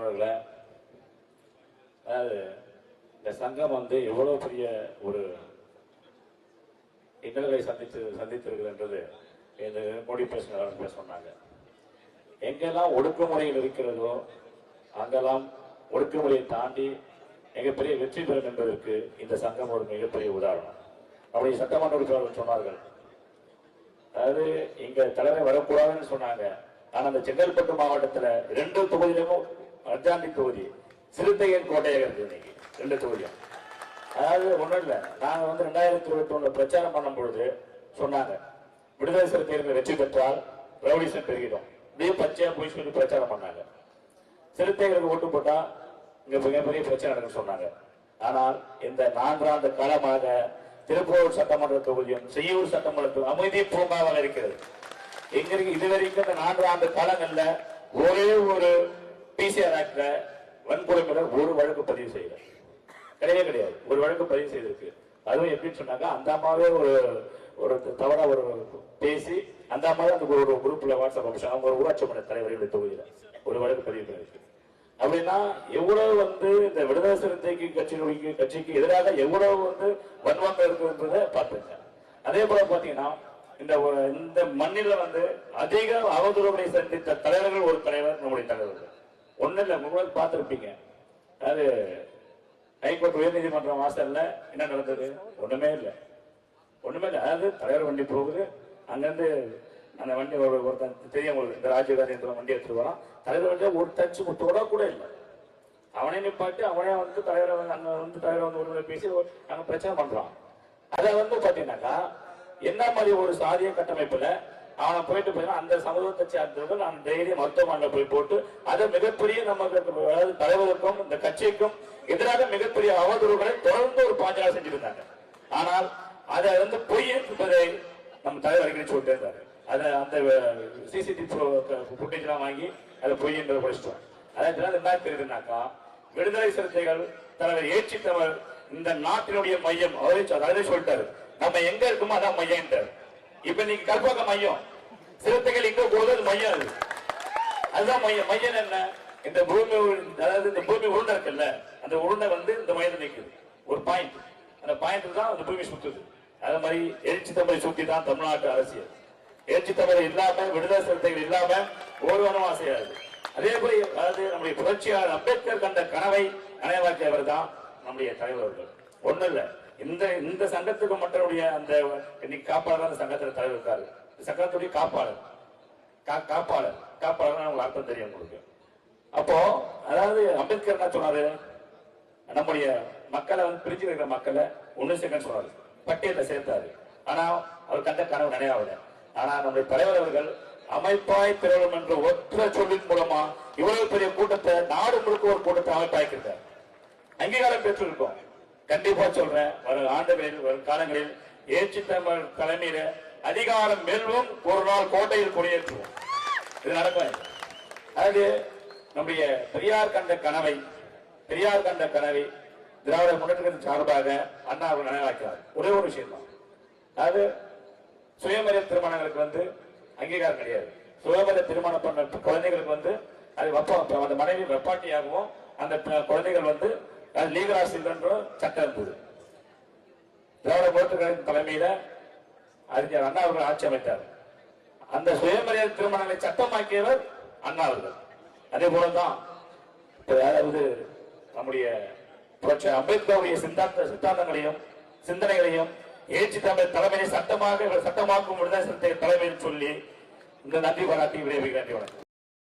நண்பர்களே அதாவது இந்த சங்கம் வந்து எவ்வளவு பெரிய ஒரு இன்னல்களை சந்தித்து சந்தித்திருக்கிறன்றது இந்த மோடி பேசின சொன்னாங்க. எங்கெல்லாம் ஒடுக்குமுறைகள் இருக்கிறதோ அங்கெல்லாம் ஒடுக்குமுறையை தாண்டி மிகப்பெரிய வெற்றி பெறும் என்பதற்கு இந்த சங்கம் ஒரு மிகப்பெரிய உதாரணம். அப்படி சட்டமன்ற உறுப்பினர்கள் சொன்னார்கள். அதாவது இங்க தலைமை வரக்கூடாதுன்னு சொன்னாங்க. ஆனா அந்த செங்கல்பட்டு மாவட்டத்துல ரெண்டு தொகுதியிலும் அர்ஜாண்டி தொகுதி. சிறுத்தையன் கோட்டையாக இருக்கு இன்னைக்கு. ரெண்டு தொகுதியும் அதாவது ஒன்றும் இல்லை. நாங்கள் வந்து ரெண்டாயிரத்தி இருபத்தி ஒன்று பிரச்சாரம் பண்ணும் பொழுது சொன்னாங்க. விடுதலை சிறுத்தைகள் வெற்றி பெற்றால் ரவுடிசம் பெருகிடும். இப்படியே பச்சையாக போய் சொல்லி பிரச்சாரம் பண்ணாங்க. சிறுத்தைகளுக்கு ஓட்டு போட்டால் இங்கே மிகப்பெரிய பிரச்சனை நடக்கும் சொன்னாங்க. ஆனால் இந்த நான்காண்டு காலமாக திருப்பூர் சட்டமன்ற தொகுதியும் செய்யூர் சட்டமன்ற அமைதி பூங்காவாக இருக்கிறது. எங்க இருக்கு இதுவரைக்கும் இந்த நான்கு ஆண்டு காலங்களில் ஒரே ஒரு பிசிஆர் ஆக்ட்ல வன்கொடுமையில ஒரு வழக்கு பதிவு செய்யல கிடையவே கிடையாது. ஒரு வழக்கு பதிவு செய்திருக்கு. அதுவும் எப்படின்னு சொன்னாங்க அந்த அம்மாவே ஒரு ஒரு தவறா ஒரு பேசி அந்த அம்மாவே அந்த ஒரு குரூப்ல வாட்ஸ்அப் அனுப்பிச்சு அவங்க ஒரு ஊராட்சி மன்ற தலைவர்களுடைய தொகுதியில ஒரு வழக்கு பதிவு பண்ணிருக்கு அப்படின்னா எவ்வளவு வந்து இந்த விடுதலை சிறுத்தைக்கு கட்சிகளுக்கு கட்சிக்கு எதிராக எவ்வளவு வந்து வன்வாங்க இருக்குன்றத பார்த்துங்க. அதே போல பாத்தீங்கன்னா இந்த இந்த மண்ணில வந்து அதிக அவதூறுகளை சந்தித்த தலைவர்கள் ஒரு ஒண்ணு பார்த்திருப்பீங்க. அது ஹைகோர்ட் உயர்நீதிமன்றம் வாசல்ல என்ன நடந்தது? ஒண்ணுமே இல்லை. ஒண்ணுமே இல்லை. அதாவது தலைவர் வண்டி போகுது. அங்கிருந்து அந்த வண்டி ஒருத்தன் தெரியும் உங்களுக்கு இந்த ராஜீவ்காந்தி வண்டி எடுத்துட்டு வரான் தலைவர் வண்டியை ஒரு தச்சு தொட கூட இல்லை. அவனே நிப்பாட்டி அவனே வந்து தலைவரை வந்து அங்க வந்து தலைவர் வந்து ஒரு பேசி நாங்க பிரச்சனை பண்றான். அதை வந்து பாத்தீங்கன்னாக்கா என்ன மாதிரி ஒரு சாதிய கட்டமைப்புல அவனை போயிட்டு போயிருந்தான் அந்த சமூகத்தை சேர்ந்தவர்கள் நான் தைரியம் மருத்துவமனையில் போய் போட்டு அதை மிகப்பெரிய நமக்கு அதாவது தலைவருக்கும் இந்த கட்சிக்கும் எதிராக மிகப்பெரிய அவதூறுகளை தொடர்ந்து ஒரு பாஞ்சலா செஞ்சிருந்தாங்க. ஆனால் அதை வந்து பொய் என்பதை நம்ம தலைவர் சொல்லிட்டு இருந்தாரு அதை அந்த சிசிடிவி ஃபுட்டேஜ் எல்லாம் வாங்கி அதை பொய் என்று படிச்சிட்டோம் அதாவது என்ன தெரியுதுனாக்கா விடுதலை சிறுத்தைகள் தலைவர் ஏற்றி தமிழ் இந்த நாட்டினுடைய மையம் அவரே சொ- சொல்லிட்டாரு. நம்ம எங்க இருக்குமோ அதான் மையம்ட்டாரு இப்ப நீங்க கற்பக மையம். சிறுத்தைகள் இங்க போகுது அது மையம் அது. அதுதான் மையம். மையம் என்ன? இந்த பூமி அதாவது இந்த பூமி உருண்டை இருக்குல்ல அந்த உருண்டை வந்து இந்த மையத்தில் நிற்குது ஒரு பாயிண்ட் அந்த பாயிண்ட் தான் அந்த பூமி சுத்துது. அது மாதிரி எழுச்சி தமிழை சுத்தி தான் தமிழ்நாட்டு அரசியல். எழுச்சி தமிழை இல்லாம விடுதலை சிறுத்தைகள் இல்லாம ஒருவனும் அசையாது அதே போல அதாவது நம்முடைய புரட்சியாளர் அம்பேத்கர் கண்ட கனவை நனைவாக்கியவர் தான் நம்முடைய தலைவர்கள். ஒண்ணு இல்ல. இந்த இந்த சங்கத்துக்கு மட்டுடைய அந்த இன்னைக்கு காப்பாளர் அந்த சங்கத்துல தலைவர் இருக்காரு சங்கத்துடைய காப்பாளர். கா- காப்பாளர். காப்பாளர் உங்களுக்கு அர்த்தம் தெரியும் உங்களுக்கு. அப்போ அதாவது அம்பேத்கர் என்ன சொன்னாரு? நம்முடைய மக்களை வந்து பிரிஞ்சு இருக்கிற மக்களை ஒன்னு சேர்க்க சொன்னாரு. பட்டியலை சேர்த்தாரு. ஆனா அவர் கண்ட கனவு நினைவாவில்லை ஆனா நம்முடைய தலைவர் அவர்கள் அமைப்பாய் திரளும் என்ற ஒற்ற சொல்லின் மூலமா இவ்வளவு பெரிய கூட்டத்தை நாடு முழுக்க ஒரு கூட்டத்தை அமைப்பாய்க்கிருக்கார் அங்கீகாரம் பெற்றிருக்கோம். கண்டிப்பா சொல்றேன். வரும் ஆண்டுகளில் வரும் காலங்களில் ஏற்றி தமிழ் தலைமையில அதிகாரம் வெல்வோம் ஒரு நாள் கோட்டையில் கொடியேற்றுவோம். இது நடக்கும். அதாவது நம்முடைய பெரியார் கண்ட கனவை பெரியார் கண்ட கனவை திராவிட முன்னேற்றத்தின் சார்பாக அண்ணா அவர்கள் நினைவாக்கிறார். ஒரே ஒரு விஷயம் தான் அதாவது சுயமரிய திருமணங்களுக்கு வந்து அங்கீகாரம் கிடையாது. சுயமரிய திருமணம் பண்ண குழந்தைகளுக்கு வந்து அது வப்பா அந்த மனைவி வெப்பாட்டியாகவும் அந்த குழந்தைகள் வந்து நான் லீகல் சில்ட்ரன்ற சட்டம் இருந்தது திராவிட போட்டுகளின் தலைமையில அறிஞர் அண்ணா அவர்கள் ஆட்சி அமைத்தார். அந்த சுயமரியாதை திருமணங்களை சட்டமாக்கியவர் அண்ணா அவர்கள். அதே போலதான் இப்ப அதாவது நம்முடைய புரட்சி அம்பேத்கருடைய சித்தாந்த சித்தாந்தங்களையும் சிந்தனைகளையும் ஏற்றி தமிழ் தலைமையை சட்டமாக சட்டமாக்கும் விடுதலை சிறுத்தை தலைமையில் சொல்லி இந்த நன்றி பாராட்டி விரைவில் நன்றி வணக்கம்.